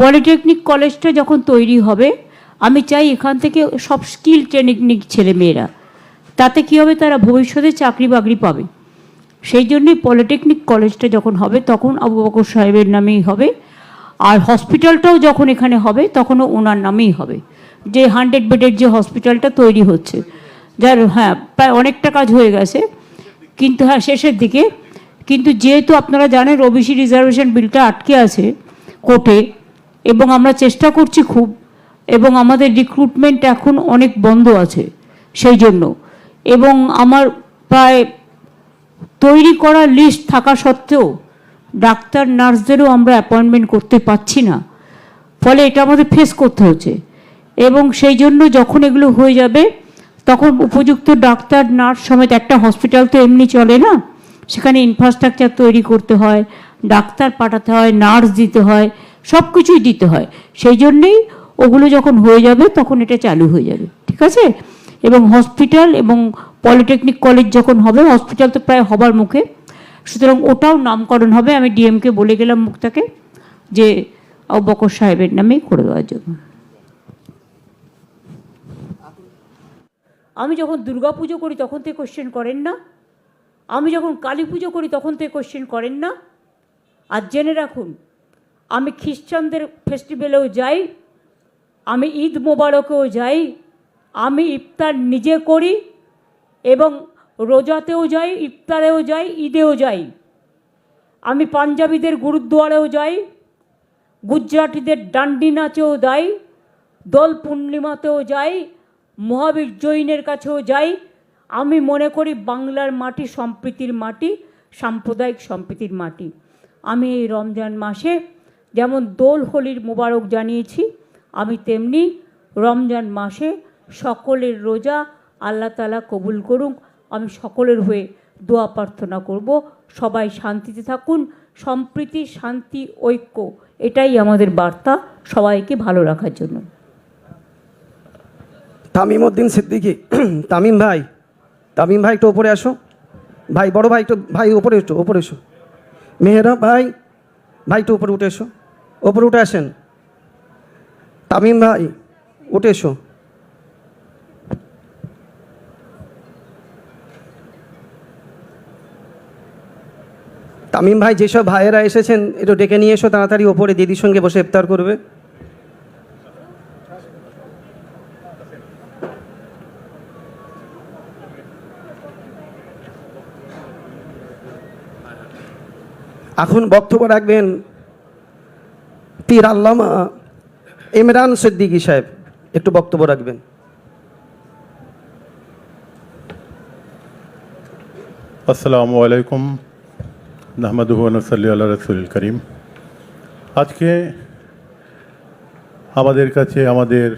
Polytechnic কলেজটা যখন তৈরি হবে, আমি চাই এখান থেকে সব স্কিল ট্রেনিং ছেলে মেয়েরা তাতে কী হবে তারা ভবিষ্যতে চাকরি বাকরি পাবে। সেই জন্যই পলিটেকনিক কলেজটা যখন হবে, তখন আবু বকর সাহেবের নামেই হবে। আর হসপিটালটাও যখন এখানে হবে, তখনও ওনার নামেই হবে। যে হান্ড্রেড বেডের যে হসপিটালটা তৈরি হচ্ছে, যার হ্যাঁ প্রায় অনেকটা কাজ হয়ে গেছে। কিন্তু হ্যাঁ শেষের দিকে। কিন্তু যেহেতু আপনারা জানেন, ওবিসি রিজার্ভেশন বিলটা আটকে আছে কোর্টে এবং আমরা চেষ্টা করছি খুব, এবং আমাদের রিক্রুটমেন্ট এখন অনেক বন্ধ আছে সেই জন্য। এবং আমার প্রায় তৈরি করা লিস্ট থাকা সত্ত্বেও ডাক্তার, নার্সদেরও আমরা অ্যাপয়েন্টমেন্ট করতে পারছি না। ফলে এটা আমাদের ফেস করতে হচ্ছে। এবং সেই জন্য যখন এগুলো হয়ে যাবে, তখন উপযুক্ত ডাক্তার, নার্স সমেত একটা হসপিটাল তো এমনি চলে না? সেখানে ইনফ্রাস্ট্রাকচার তৈরি করতে হয়, ডাক্তার পাঠাতে হয়, নার্স দিতে হয়। সব কিছুই দিতে হয়। সেই জন্যেই ওগুলো যখন হয়ে যাবে, তখন এটা চালু হয়ে যাবে। ঠিক আছে? এবং হসপিটাল এবং পলিটেকনিক কলেজ যখন হবে, হসপিটাল তো প্রায় হবার মুখে। সুতরাং ওটাও নামকরণ হবে। আমি ডিএমকে বলে গেলাম মুক্তাকে যে বকর সাহেবের নামেই করে দেওয়ার জন্য। আমি যখন দুর্গা পুজো করি, তখন থেকে কোশ্চেন করেন না। আমি যখন কালী পুজো করি, তখন থেকে কোশ্চেন করেন না। আর জেনে রাখুন আমি খ্রিস্টানদের ফেস্টিভ্যালেও যাই, আমি ঈদ মোবারকেও যাই, আমি ইফতার নিজে করি এবং রোজাতেও যাই, ইফতারেও যাই, ঈদেও যাই। আমি পাঞ্জাবিদের গুরুদ্বারেও যাই, গুজরাটিদের ডান্ডি নাচেও যাই, দোল পূর্ণিমাতেও যাই, মহাবীর জৈনের কাছেও যাই। আমি মনে করি বাংলার মাটি সম্প্রীতির মাটি, সাম্প্রদায়িক সম্প্রীতির মাটি। আমি এই রমজান মাসে যেমন দোল হোলির মোবারক জানিয়েছি, আমি তেমনি রমজান মাসে সকলের রোজা আল্লাহ তালা কবুল করুক। আমি সকলের হয়ে দোয়া প্রার্থনা করব। সবাই শান্তিতে থাকুন, সম্প্রীতি, শান্তি, ঐক্য, এটাই আমাদের বার্তা। সবাইকে ভালো রাখার জন্য। তামিম উদ্দিন সিদ্দিকি, তামিম ভাই তামিম ভাই একটু ওপরে আসো। ভাই, বড় ভাই একটু, ভাই, ওপরে একটু ওপরে এসো। মেহেরা ভাই ভাই একটু উপরে উঠে এসো। ওপরে উঠে আসেন। তামিম ভাই, উঠে এসো। তামিম ভাই, যেসব ভাইয়েরা এসেছেন, একটু ডেকে নিয়ে এসো তাড়াতাড়ি, ওপরে দিদির সঙ্গে বসে ইফতার করবে। এখন বক্তব্য রাখবেন পীর আল্লামা ইমরান সিদ্দিকী সাহেব, একটু বক্তব্য রাখবেন। আসসালামু আলাইকুম, নাহমাদুহু নসল্লি আল্লাহ রসুল করিম। আজকে আমাদের কাছে আমাদের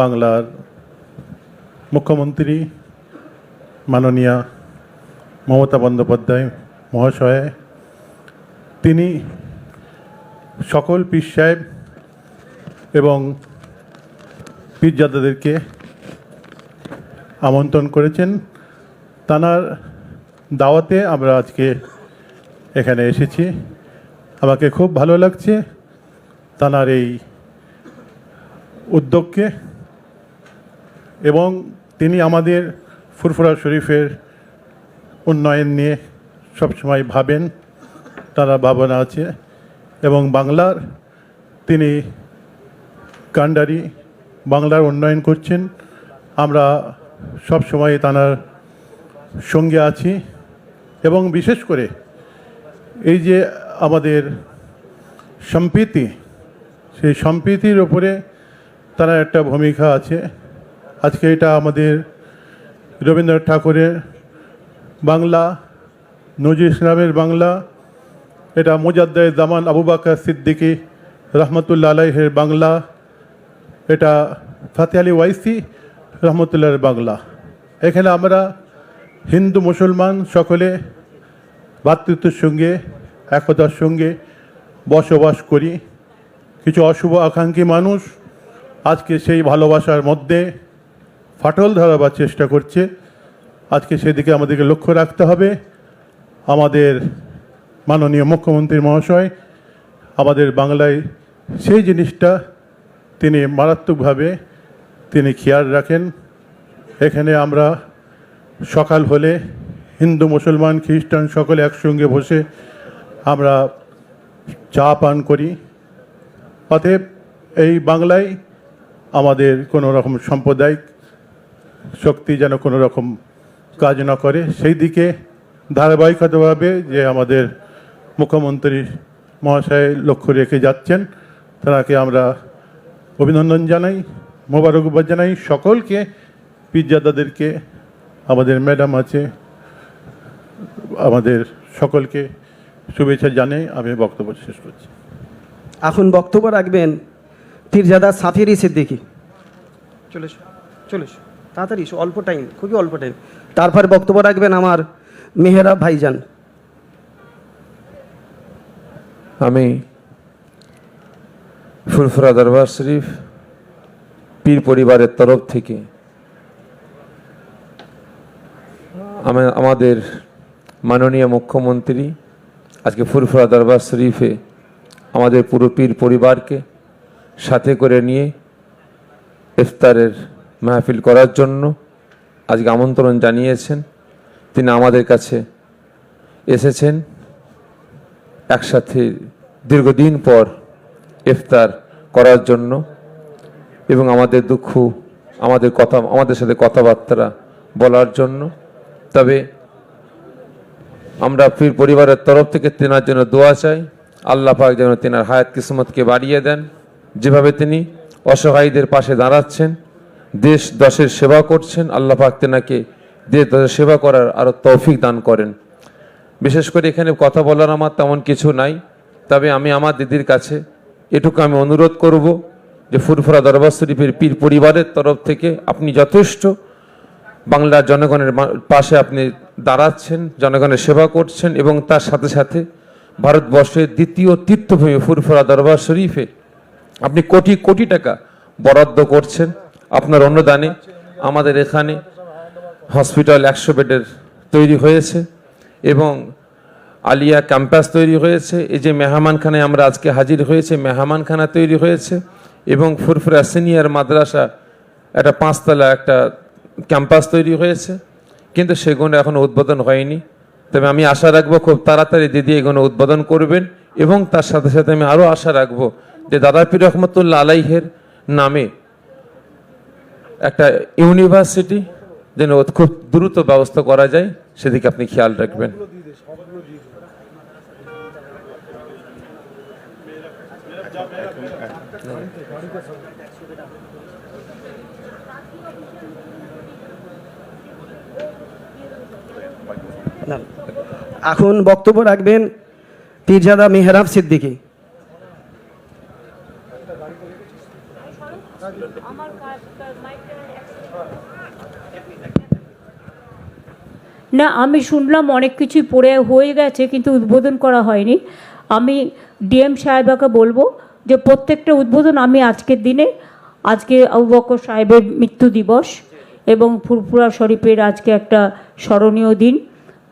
বাংলার মুখ্যমন্ত্রী মাননীয়া মমতা বন্দ্যোপাধ্যায় মহাশয়, তিনি সকল পীর সাহেব এবং পীরজাদাদেরকে আমন্ত্রণ করেছেন। তানার দাওয়াতে আমরা আজকে এখানে এসেছি। আমাকে খুব ভালো লাগছে তানার এই উদ্যোগকে এবং তিনি আমাদের ফুরফুরা শরীফের উন্নয়ন নিয়ে সবসময় ভাবেন তারা ভাবনা আছে। এবং বাংলার তিনি কান্ডারি বাংলার উন্নয়ন করছেন। আমরা সব সময় তানার সঙ্গে আছি এবং বিশেষ করে এই যে আমাদের সম্প্রীতি, সেই সম্প্রীতির ওপরে তারা একটা ভূমিকা আছে। আজকে এটা আমাদের রবীন্দ্রনাথ ঠাকুরের বাংলা, নজরুল ইসলামের বাংলা এটা মুজাদ্দায় জামান আবু বাকর সিদ্দিকী রহমতুল্লা আলাইহের বাংলা, এটা ফাতে আলী ওয়াইসি রহমতুল্লাহর বাংলা। এখানে আমরা হিন্দু, মুসলমান সকলে ভ্রাতৃত্বের সঙ্গে, একতার সঙ্গে বসবাস করি। কিছু অশুভ আকাঙ্ক্ষী মানুষ আজকে সেই ভালোবাসার মধ্যে ফাটল ধরাবার চেষ্টা করছে। আজকে সেদিকে আমাদেরকে লক্ষ্য রাখতে হবে। আমাদের মাননীয় মুখ্যমন্ত্রী মহাশয়, আমাদের বাংলায় সেই জিনিসটা তিনি মারাত্মকভাবে তিনি খেয়াল রাখেন। এখানে আমরা সকাল হলে হিন্দু, মুসলমান, খ্রিস্টান সকলে একসঙ্গে বসে আমরা চা পান করি। অতএব এই বাংলায় আমাদের কোনো রকম সাম্প্রদায়িক শক্তি যেন কোনো রকম কাজ না করে। সেই দিকে ধারাবাহিকতাভাবে যে আমাদের মুখ্যমন্ত্রী মহাশয় লক্ষ্য রেখে যাচ্ছেন। তাকে আমরা অভিনন্দন জানাই, মোবারকবাদ জানাই। সকলকে পিজ্জাদাদেরকে আমাদের ম্যাডাম আছে, আমাদের সকলকে শুভেচ্ছা জানাই। আমি বক্তব্য শেষ করছি। এখন বক্তব্য রাখবেন পীরজাদা সাফিরি সিদ্দিকি চলে চলে তাড়াতাড়ি অল্প টাইম খুবই অল্প টাইম তারপর বক্তব্য রাখবেন আমার মেহেরা ভাইজান। আমি ফুরফুরা দরবার শরীফ পীর পরিবারের তরফ থেকে আমাদের মাননীয় মুখ্যমন্ত্রী আজকে ফুরফুরা দরবার শরীফে আমাদের পুরো পীর পরিবারকে সাথে করে নিয়ে ইফতারের মাহফিল করার জন্য আজকে আমন্ত্রণ জানিয়েছেন। তিনি আমাদের কাছে এসেছেন। একসাথে দীর্ঘদিন পর ইফতার করার জন্য এবং আমাদের দুঃখ, আমাদের কথা, আমাদের সাথে কথাবার্তা বলার জন্য। তবে আমরা পীর পরিবারের তরফ থেকে তেনার জন্য দোয়া চাই। আল্লাহ পাক যেন তেনার হায়াত, কিসমতকে বাড়িয়ে দেন। যেভাবে তিনি অসহায়ীদের পাশে দাঁড়াচ্ছেন, দেশ, দশের সেবা করছেন, আল্লাহ পাক তেনাকে দেশ, দশের সেবা করার আরও তৌফিক দান করেন। বিশেষ করে এখানে কথা বলার আমার তেমন কিছু নাই। তবে আমি আমার দিদির কাছে এটুকু আমি অনুরোধ করব যে ফুরফুরা দরবার শরীফের পীর পরিবারের তরফ থেকে আপনি যথেষ্ট বাংলার জনগণের পাশে আপনি দাঁড়াচ্ছেন, জনগণের সেবা করছেন এবং তার সাথে সাথে ভারতবর্ষের দ্বিতীয় তীর্থভূমি ফুরফুরা দরবার শরীফে আপনি কোটি কোটি টাকা বরাদ্দ করছেন। আপনার অনুদানে আমাদের এখানে হসপিটাল একশো বেডের তৈরি হয়েছে। এবং আলিয়া ক্যাম্পাস তৈরি হয়েছে। এই যে মেহমানখানায় আমরা আজকে হাজির হয়েছে, মেহমানখানা তৈরি হয়েছে এবং ফুরফুরা সিনিয়র মাদ্রাসা একটা পাঁচতলা একটা ক্যাম্পাস তৈরি হয়েছে। কিন্তু সেগুলো এখনও উদ্বোধন হয়নি। তবে আমি আশা রাখব খুব তাড়াতাড়ি দিদি এগুলো উদ্বোধন করবেন এবং তার সাথে সাথে আমি আরও আশা রাখব যে দাদাপীর রহমতুল্লাহ আলাইহের নামে একটা ইউনিভার্সিটি যেন খুব দ্রুত ব্যবস্থা করা যায়, সেদিকে আপনি খেয়াল রাখবেন। এখন বক্তব্য রাখবেন পীরজাদা মেহরাব সিদ্দিকি। না, আমি শুনলাম অনেক কিছুই পড়ে হয়ে গেছে, কিন্তু উদ্বোধন করা হয়নি। আমি ডিএম সাহেবাকে বলব যে প্রত্যেকটা উদ্বোধন আমি আজকের দিনে, আজকে আবু সাহেবের মৃত্যু দিবস এবং ফুরফুরা শরীফের আজকে একটা স্মরণীয় দিন।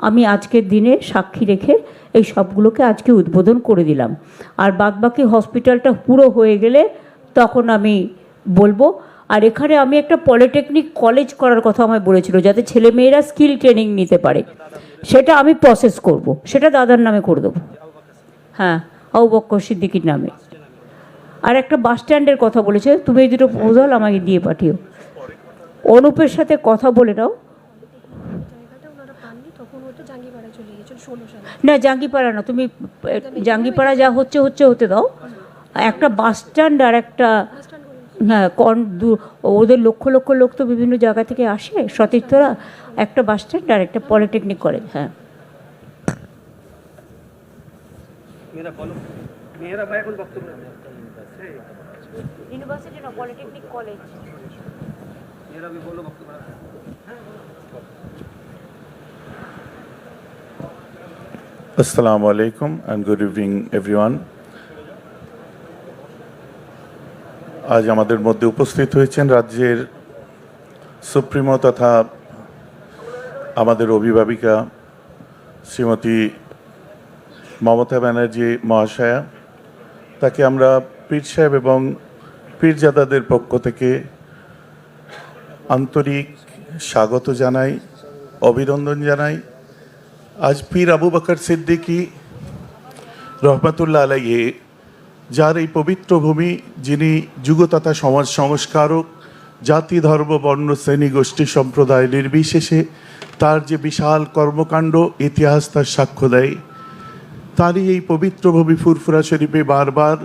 আমি আজকের দিনে সাক্ষী রেখে এই সবগুলোকে আজকে উদ্বোধন করে দিলাম। আর বাদবাকি হসপিটালটা পুরো হয়ে গেলে তখন আমি বলব আর এখানে আমি একটা পলিটেকনিক কলেজ করার কথা আমায় বলেছিল যাতে ছেলেমেয়েরা স্কিল ট্রেনিং নিতে পারে। সেটা আমি প্রসেস করব। সেটা দাদার নামে করে দেবো। হ্যাঁ বক্কর সিদ্দিকির নামে। আর একটা বাস স্ট্যান্ডের কথা বলেছে তুমি এই দুটো প্রপোজাল আমাকে দিয়ে পাঠিও। অনুপের সাথে কথা বলে নাও। না জাঙ্গিপাড়া না তুমি জাঙ্গিপাড়া যা হচ্ছে হচ্ছে হতে দাও। একটা বাস স্ট্যান্ড আর একটা হ্যাঁ কন দু- ওদের লক্ষ লক্ষ লোক তো বিভিন্ন জায়গা থেকে আসে সতীর্থরা একটা বাস স্ট্যান্ড আর একটা পলিটেকনিক কলেজ হ্যাঁ মেরা বলো মেহরা ভাই এখন বক্তব্য ইউনিভার্সিটি না পলিটেকনিক কলেজ মেহরা ভাই বলো বক্তব্য রাখো। Assalamu alaikum and good evening everyone. আজ আমাদের মধ্যে উপস্থিত হয়েছেন রাজ্যের সুপ্রিমো তথা আমাদের অভিভাবিকা শ্রীমতী মমতা ব্যানার্জি মহাশয়া। তাকে আমরা পীর সাহেব এবং পীরজাদাদের পক্ষ থেকে আন্তরিক স্বাগত জানাই, অভিনন্দন জানাই। আজ পীর আবু বকর সিদ্দিকী রহমতুল্লাহ আলাইহে যার এই পবিত্র ভূমি, যিনি যুগ তথা সমাজ সংস্কারক, জাতি, ধর্ম, বর্ণ, শ্রেণি, গোষ্ঠী, সম্প্রদায় নির্বিশেষে তার যে বিশাল কর্মকাণ্ড, ইতিহাস তার সাক্ষ্য দেয়। তারই এই পবিত্র ভূমি ফুরফুরা শরীফে বারবার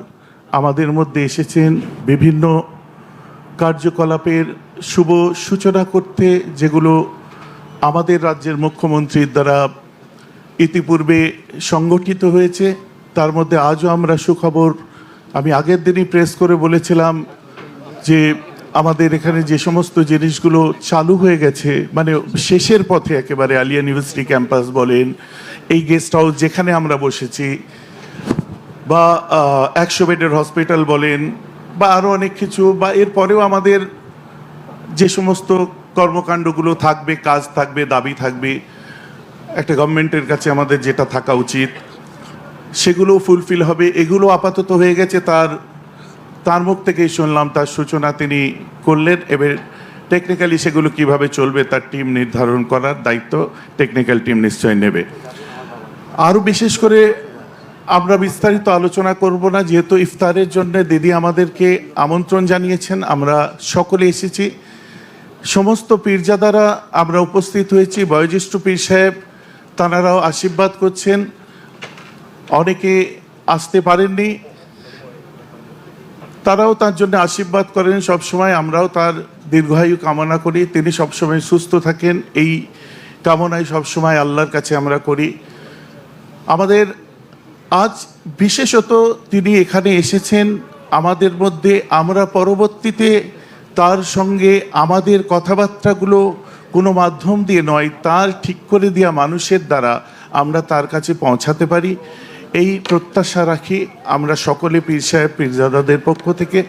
আমাদের মধ্যে এসেছেন বিভিন্ন কার্যকলাপের শুভ সূচনা করতে, যেগুলো আমাদের রাজ্যের মুখ্যমন্ত্রীর দ্বারা ইতিপূর্বে সংগঠিত হয়েছে। তার মধ্যে আজও আমরা সুখবর আমি আগের দিনই প্রেস করে বলেছিলাম যে আমাদের এখানে যে সমস্ত জিনিসগুলো চালু হয়ে গেছে মানে শেষের পথে একেবারে আলিয়া ইউনিভার্সিটি ক্যাম্পাস বলেন, এই গেস্ট হাউস যেখানে আমরা বসেছি, বা একশো বেডের হসপিটাল বলেন, বা আরও অনেক কিছু, বা এরপরেও আমাদের যে সমস্ত কর্মকাণ্ডগুলো থাকবে, কাজ থাকবে, দাবি থাকবে, একটা গভর্নমেন্টের কাছে আমাদের যেটা থাকা উচিত। সেগুলো ফুলফিল হবে। এগুলো আপাতত হয়ে গেছে। তার তার মুখ থেকেই শুনলাম, তার সূচনা তিনি করলেন। এবার টেকনিক্যালি সেগুলো কীভাবে চলবে, তার টিম নির্ধারণ করার দায়িত্ব টেকনিক্যাল টিম নিশ্চয় নেবে। আরও বিশেষ করে আমরা বিস্তারিত আলোচনা করব না, যেহেতু ইফতারের জন্য দিদি আমাদেরকে আমন্ত্রণ জানিয়েছেন। আমরা সকলে এসেছি। সমস্ত পীরজাদারা আমরা উপস্থিত হয়েছি। বয়োজ্যেষ্ঠ পীর সাহেব তাঁরাও আশীর্বাদ করছেন। অনেকে আসতে পারেননি। তারাও তার জন্য আশীর্বাদ করেন। সবসময় আমরাও তার দীর্ঘায়ু কামনা করি। তিনি সবসময় সুস্থ থাকেন। এই কামনাই সবসময় আল্লাহর কাছে আমরা করি। আমাদের আজ বিশেষত তিনি এখানে এসেছেন। আমাদের মধ্যে আমরা পরবর্তীতে তার সঙ্গে আমাদের কথাবার্তাগুলো কোনো মাধ্যম দিয়ে নয় তার ঠিক করে দেওয়া মানুষের দ্বারা আমরা তার কাছে পৌঁছাতে পারি। এই প্রত্যাশা রাখি আমরা সকলে পীর সাহেব, পীরজাদাদের পক্ষ থেকে।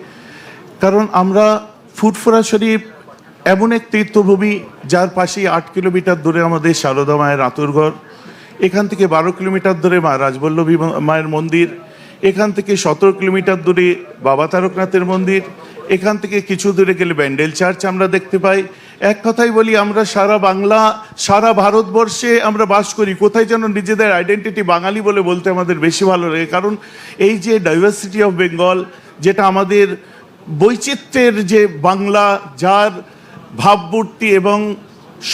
কারণ আমরা ফুটফুরা শরীফ এমন এক তীর্থভূমি যার পাশেই আট কিলোমিটার দূরে আমাদের সারদা মায়ের আতুরঘর। এখান থেকে বারো কিলোমিটার দূরে মা রাজবল্লভী মায়ের মন্দির। এখান থেকে সতেরো কিলোমিটার দূরে বাবা তারকনাথের মন্দির, এখান থেকে কিছু দূরে গেলে ব্যান্ডেল চার্চ আমরা দেখতে পাই। এক কথাই বলি, আমরা সারা বাংলা, সারা ভারতবর্ষে আমরা বাস করি। কোথায় যেন নিজেদের আইডেন্টিটি বাঙালি বলে বলতে আমাদের বেশি ভালো লাগে। কারণ এই যে ডাইভার্সিটি অফ বেঙ্গল যেটা আমাদের বৈচিত্র্যের যে বাংলা, যার ভাবমূর্তি এবং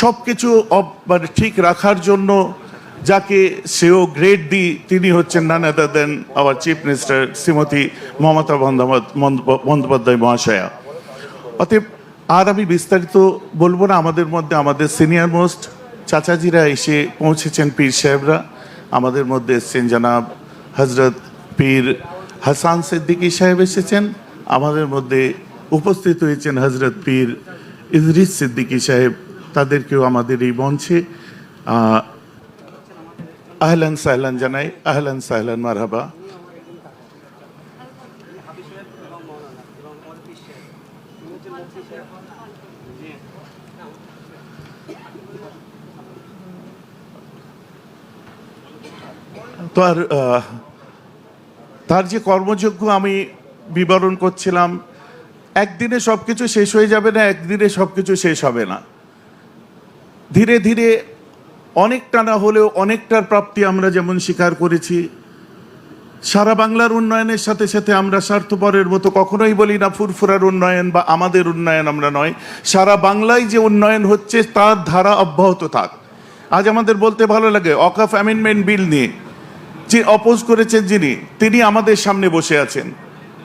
সব কিছু মানে ঠিক রাখার জন্য যাকে সেও গ্রেড দি তিনি হচ্ছেন none other than our chief minister Shrimati Mamata Bandyopadhyay মহাশয়া অতএব আর আমি বিস্তারিত বলব না, আমাদের মধ্যে আমাদের সিনিয়র মোস্ট চাচাজিরা এসে পৌঁছেছেন পীর সাহেবরা। আমাদের মধ্যে এসছেন জানাব হজরত পীর হাসান সিদ্দিকী সাহেব এসেছেন। আমাদের মধ্যে উপস্থিত হয়েছেন হজরত পীর ইদরিস সিদ্দিকী সাহেব। তাদেরকেও আমাদের এই মঞ্চে আহলান সাহলান জানাই আহলান সাহলান মারহাবা আর তার যে কর্মযোগ্য আমি বিবরণ করছিলাম, একদিনে সব কিছু শেষ হয়ে যাবে না, একদিনে সব কিছু শেষ হবে না। ধীরে ধীরে অনেকটা না হলেও অনেকটার প্রাপ্তি আমরা যেমন স্বীকার করেছি। সারা বাংলার উন্নয়নের সাথে সাথে আমরা স্বার্থপরের মতো কখনোই বলি না ফুরফুরার উন্নয়ন বা আমাদের উন্নয়ন আমরা নয়। সারা বাংলায় যে উন্নয়ন হচ্ছে তার ধারা অব্যাহত থাক। আজ আমাদের বলতে ভালো লাগে অকাফ অ্যামেন্ডমেন্ট বিল নিয়ে যে অপোজ করেছেন যিনি, তিনি আমাদের সামনে বসে আছেন।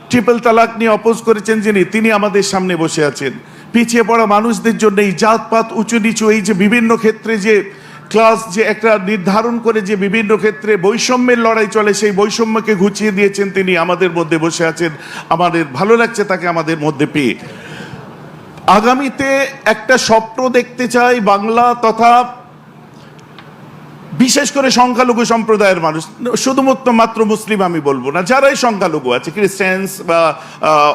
ট্রিপল তালাক নিয়ে অপোজ করেছেন যিনি, তিনি আমাদের সামনে বসে আছেন। পিছিয়ে পড়া মানুষদের জন্য এই জাতপাত উঁচু নিচু, এই যে বিভিন্ন ক্ষেত্রে যে ক্লাস যে একটা নির্ধারণ করে যে বিভিন্ন ক্ষেত্রে বৈষম্যের লড়াই চলে, সেই বৈষম্যকে ঘুচিয়ে দিয়েছেন তিনি। আমাদের মধ্যে বসে আছেন, আমাদের ভালো লাগছে তাকে আমাদের মধ্যে পেয়ে। আগামীতে একটা স্বপ্ন দেখতে চাই বাংলা তথা বিশেষ করে সংখ্যালঘু সম্প্রদায়ের মানুষ। শুধুমাত্র মাত্র মুসলিম আমি বলব না, যারাই সংখ্যালঘু আছে, খ্রিস্টানস বা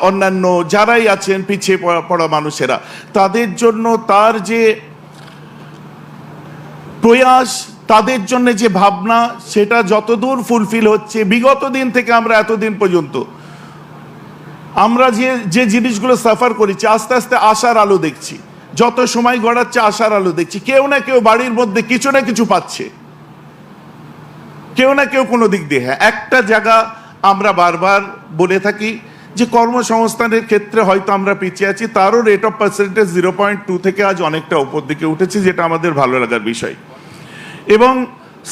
অন্যান্য যারাই আছেন, পিছিয়ে পড়া- পড়া মানুষেরা, তাদের জন্য তার যে প্রয়াস তাদের জন্য যে ভাবনা, সেটা যতদূর ফুলফিল হচ্ছে, বিগত দিন থেকে আমরা এতদিন পর্যন্ত, আমরা যে যে জিনিসগুলো সাফার করেছি, আস্তে আস্তে আশার আলো দেখছি। যত সময় গড়াচ্ছে, আশার আলো দেখছি। কেউ না কেউ বাড়ির মধ্যে কিছু না কিছু পাচ্ছে। কেউ না কেউ কোনো দিক দিয়ে হ্যাঁ একটা জায়গা আমরা বারবার বলে থাকি যে কর্মসংস্থানের ক্ষেত্রে হয়তো আমরা পিছিয়ে আছি, তারও rate of percentage zero point two থেকে আজ অনেকটা উপর দিকে উঠেছে, যেটা আমাদের ভালো লাগার বিষয়। এবং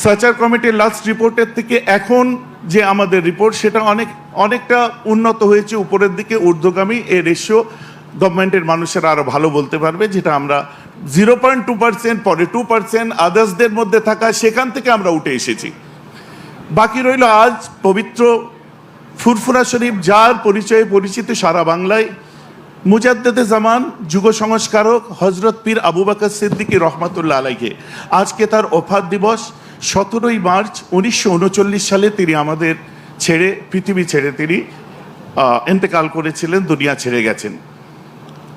সার্চার কমিটির লাস্ট রিপোর্টের থেকে এখন যে আমাদের রিপোর্ট সেটা অনেক, অনেকটা উন্নত হয়েছে। উপরের দিকে ঊর্ধ্বগামী এ রেশিও গভর্নমেন্টের মানুষেরা আরও ভালো বলতে পারবে, যেটা আমরা জিরো পয়েন্ট টু পার্সেন্ট পরে টু পার্সেন্ট আদার্সদের মধ্যে থাকা, সেখান থেকে আমরা উঠে এসেছি। বাকি রইল আজ পবিত্র ফুরফুরা শরীফ, যার পরিচয়ে পরিচিত সারা বাংলায় মুজাদ্দেদে জামান যুগ সংস্কারক হজরত পীর আবু বকর সিদ্দিকী রহমাতুল্লাহ আলাইকে আজকে তার ওফাত দিবস সতেরোই মার্চ উনিশশো উনচল্লিশ সালে তিনি আমাদের ছেড়ে পৃথিবী ছেড়ে তিনি আহ, ইন্তেকাল করেছিলেন দুনিয়া ছেড়ে গেছেন।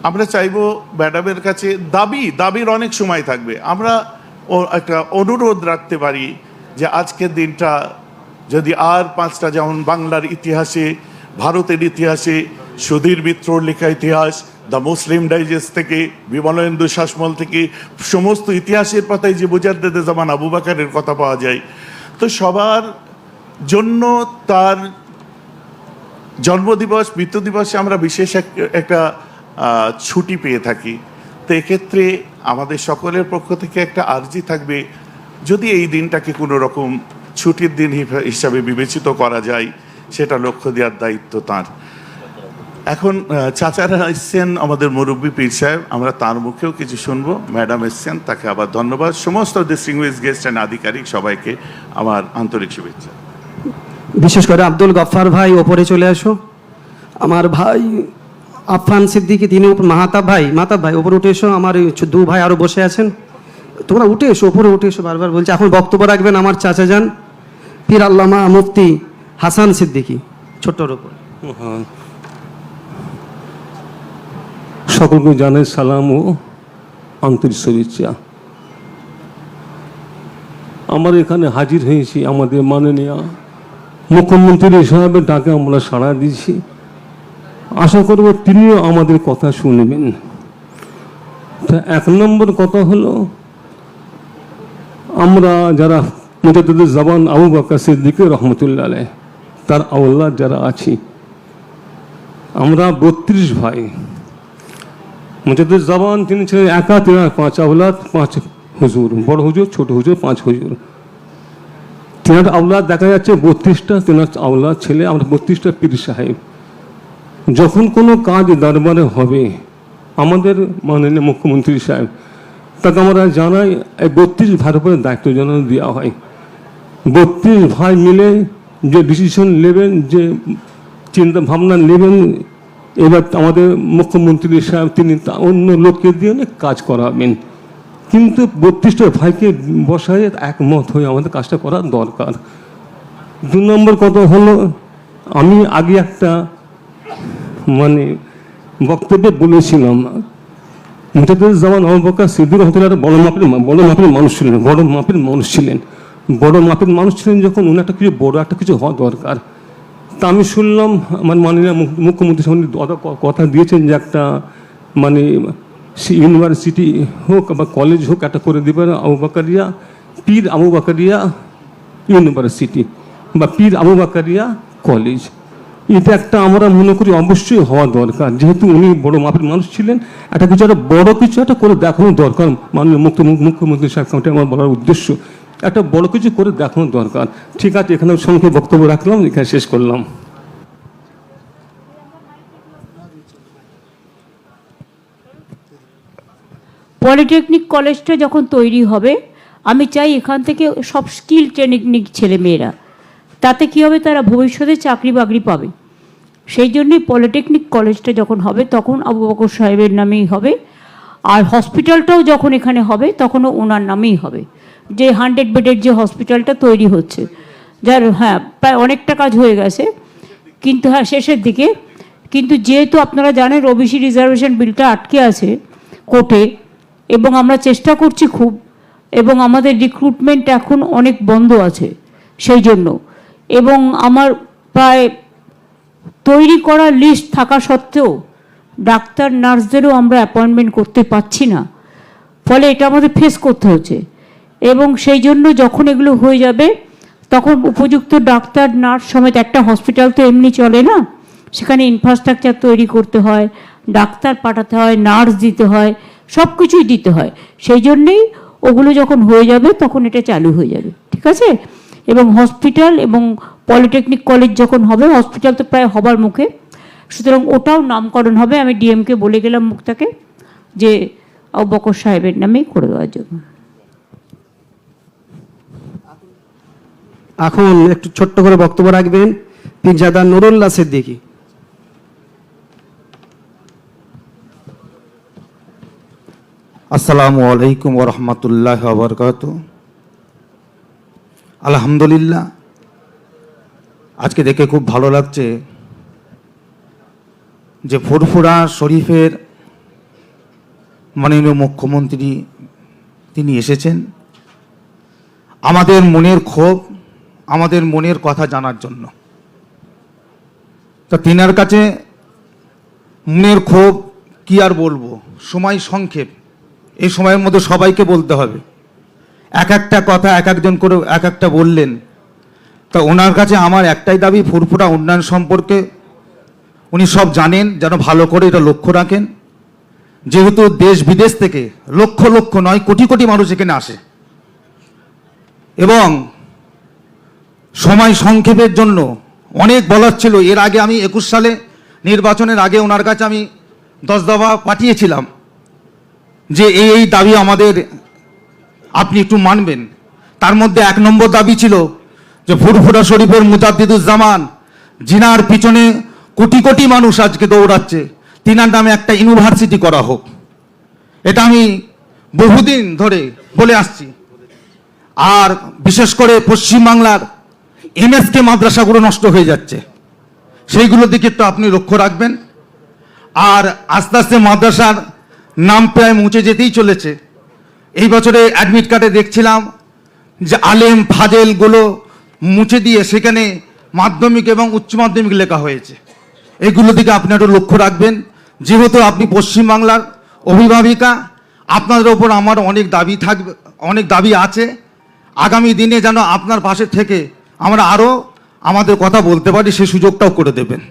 আমরা চাইব ম্যাডামের কাছে দাবি দাবির অনেক সময় থাকবে। আমরা একটা অনুরোধ রাখতে পারি যে আজকের দিনটা যদি আর পাঁচটা যেমন বাংলার ইতিহাসে ভারতের ইতিহাসে সুধীর মিত্রর লেখা ইতিহাস, দ্য মুসলিম ডাইজেস্ট থেকে, বিমলেন্দু শাসমল থেকে, সমস্ত ইতিহাসের পাতায় যে মুজাদ্দেদে জামান আবু বাকারের কথা পাওয়া যায়। তো সবার জন্য তার জন্মদিবস মৃত্যু দিবসে আমরা বিশেষ এক- একটা ছুটি পেয়ে থাকি। তো এক্ষেত্রে আমাদের সকলের পক্ষ থেকে একটা আর্জি থাকবে, যদি এই দিনটাকে কোনো রকম ছুটির দিন হিসাবে বিবেচিত করা যায়, সেটা লক্ষ্য দেওয়ার দায়িত্ব তার। এখন চাচারা এসছেন আমাদের মুরব্বী পীর সাহেব আমরা তার মুখেও কিছু শুনব। ম্যাডাম এসছেন তাকে আবার ধন্যবাদ। সমস্ত ডিস্টিংগুইশ গেস্ট অ্যান্ড আধিকারিক সবাইকে আমার আন্তরিক শুভেচ্ছা। বিশেষ করে আব্দুল গফফার ভাই ওপরে চলে আসো। আমার ভাই আফফান সিদ্দিকি তিনি উপর মাহাতাব ভাই মাতাব ভাই ওপরে উঠে এসো। আমার ওই দু ভাই আরও বসে আছেন। তোমরা উঠে এসো ওপরে উঠে এসো বারবার বলছি। এখন বক্তব্য রাখবেন আমার চাচা যান পীর আল্লামা মুফতি হাসান সিদ্দিকি ছোট্টর ওপর সকলকে জানাই সালাম ও আন্তরিক শুভেচ্ছা। আমরা এখানে হাজির হয়েছি আমাদের মাননীয় মুখ্যমন্ত্রী হিসাবে ডাকে আমরা সাড়া দিয়েছি। আশা করব তিনিও আমাদের কথা শুনবেন। তা এক নম্বর কথা হলো, আমরা যারা মুজাদ্দিদ জবান আবু বাক্কা সিদ্দিকে রহমতুল্লাহ তার আউল্লাহ যারা আছি, আমরা বত্রিশ ভাই। জবান, তিনি ছিলেন একা তিনার পাঁচ আওলাদ, পাঁচ হুজুর, বড় হুজুর, ছোট হুজুর, পাঁচ হুজুর। তিনার আওলাদ দেখা যাচ্ছে বত্রিশটা, তিনার আওলাদ ছেলে, আমরা বত্রিশটা পীর সাহেব। যখন কোনো কাজ দরবারে হবে, আমাদের মাননীয় মুখ্যমন্ত্রী সাহেব, তাকে আমরা জানাই, এই বত্রিশ ভাইয়ের উপরে দায়িত্ব যেন দেওয়া হয়। বত্রিশ ভাই মিলে যে ডিসিশন নেবেন, যে চিন্তা ভাবনা নেবেন এবার আমাদের মুখ্যমন্ত্রী সাহেব, তিনি অন্য লোককে দিয়ে অনেক কাজ করাবেন। কিন্তু বত্রিশটা ভাইকে বসায় একমত হয়ে আমাদের কাজটা করা দরকার। দু নম্বর কথা হলো, আমি আগে একটা মানে বক্তব্যে বলেছিলাম। মুজাদ্দিদ জামান আবুবকর সিদ্দিক রহমতুল্লাহ বড় মাপের বড় মাপের মানুষ ছিলেন, বড় মাপের মানুষ ছিলেন। বড় মাপের মানুষ ছিলেন যখন উনি একটা কিছু, বড় একটা কিছু হওয়া দরকার। তা আমি শুনলাম, আমার মাননীয় মুখ্যমন্ত্রী সামনে কথা দিয়েছেন যে একটা মানে ইউনিভার্সিটি হোক বা কলেজ হোক একটা করে দেবেন, আবু বাকারিয়া, পীর আবু বাকারিয়া ইউনিভার্সিটি বা পীর আবু বাকারিয়া কলেজ এটা একটা আমরা মনে করি অবশ্যই হওয়া দরকার। যেহেতু উনি বড় মাপের মানুষ ছিলেন, একটা কিছু, একটা বড় কিছু, একটা করে দেখানো দরকার। মাননীয় মুখ্য মুখ্যমন্ত্রী সাহেব আমার বলার উদ্দেশ্য একটা বড় কিছু করে দেখানো দরকার। ঠিক আছে, এখানে সঙ্গে বক্তব্য রাখলাম, এখানে শেষ করলাম। পলিটেকনিক কলেজটা যখন তৈরি হবে, আমি চাই এখান থেকে সব স্কিল ট্রেনিং ছেলে মেয়েরা তাতে কী হবে তারা ভবিষ্যতে চাকরি বাকরি পাবে। সেই জন্যই পলিটেকনিক কলেজটা যখন হবে, তখন আবু বকর সাহেবের নামেই হবে। আর হসপিটালটাও যখন এখানে হবে, তখনও ওনার নামেই হবে। যে হান্ড্রেড বেডের যে হসপিটালটা তৈরি হচ্ছে, যার হ্যাঁ প্রায় অনেকটা কাজ হয়ে গেছে। কিন্তু হ্যাঁ শেষের দিকে, কিন্তু যেহেতু আপনারা জানেন ওবিসি রিজার্ভেশন বিলটা আটকে আছে কোর্টে, এবং আমরা চেষ্টা করছি খুব, এবং আমাদের রিক্রুটমেন্ট এখন অনেক বন্ধ আছে সেই জন্য। এবং আমার প্রায় তৈরি করা লিস্ট থাকা সত্ত্বেও ডাক্তার, নার্সদেরও আমরা অ্যাপয়েন্টমেন্ট করতে পারছি না। ফলে এটা আমাদের ফেস করতে হচ্ছে। এবং সেই জন্য যখন এগুলো হয়ে যাবে, তখন উপযুক্ত ডাক্তার, নার্স সমেত একটা হসপিটাল তো এমনি চলে না? সেখানে ইনফ্রাস্ট্রাকচার তৈরি করতে হয়, ডাক্তার পাঠাতে হয়, নার্স দিতে হয় সব কিছুই দিতে হয়। সেই জন্যেই ওগুলো যখন হয়ে যাবে, তখন এটা চালু হয়ে যাবে, ঠিক আছে? এবং হসপিটাল এবং পলিটেকনিক কলেজ যখন হবে হসপিটাল তো প্রায় হবার মুখে। সুতরাং ওটাও নামকরণ হবে, আমি ডিএমকে বলে গেলাম মুক্তাকে, যে বকর সাহেবের নামেই করে দেওয়ার জন্য। এখন একটু ছোট্ট করে বক্তব্য রাখবেন পীরজাদা নুরুল্লাহ সিদ্দিকী। আসসালামু আলাইকুম ওরহমতুল্লাহ বরকাত আলহামদুলিল্লাহ, আজকে দেখে খুব ভালো লাগছে যে ফুরফুরা শরীফের মাননীয় মুখ্যমন্ত্রী তিনি এসেছেন। আমাদের মনের ক্ষোভ, আমাদের মনের কথা জানার জন্য। তা তিনার কাছে মনের ক্ষোভ কি আর বলব? সময় সংক্ষেপ। এই সময়ের মধ্যে সবাইকে বলতে হবে। এক একটা কথা এক একজন করে এক একটা বললেন। তা ওনার কাছে আমার একটাই দাবি, ফুরফুরা উন্নয়ন সম্পর্কে। উনি সব জানেন, যেন ভালো করে এটা লক্ষ্য রাখেন। যেহেতু দেশ বিদেশ থেকে লক্ষ লক্ষ নয়, কোটি কোটি মানুষ এখানে আসে। এবং সময় সংক্ষেপের জন্য অনেক বলার ছিল। এর আগে আমি একুশ সালে নির্বাচনের আগে ওনার কাছে আমি দশ দফা পাঠিয়েছিলাম যে এই এই দাবি আমাদের আপনি একটু মানবেন। তার মধ্যে এক নম্বর দাবি ছিল যে ফুরফুরা শরীফের মুজাদ্দিদুজ্জামান জিনার পিছনে কোটি কোটি মানুষ আজকে দৌড়াচ্ছে। তিনার নামে একটা ইউনিভার্সিটি করা হোক। এটা আমি বহুদিন ধরে বলে আসছি। আর বিশেষ করে পশ্চিমবাংলার এমএসকে মাদ্রাসাগুলো নষ্ট হয়ে যাচ্ছে। সেইগুলোর দিকে একটু আপনি লক্ষ্য রাখবেন। আর আস্তে আস্তে মাদ্রাসার নাম প্রায় মুছে যেতেই চলেছে। এই বছরে অ্যাডমিট কার্ডে দেখছিলাম যে আলেম ফাজেলগুলো মুছে দিয়ে সেখানে মাধ্যমিক এবং উচ্চ মাধ্যমিক লেখা হয়েছে। এগুলো দিকে আপনি একটু লক্ষ্য রাখবেন। যেহেতু আপনি পশ্চিমবাংলার অভিভাবিকা, আপনাদের ওপর আমার অনেক দাবি থাকবে, অনেক দাবি আছে। আগামী দিনে যেন আপনার পাশে থেকে আমরা আরও আমাদের কথা বলতে পারি, সে সুযোগটাও করে দেবেন।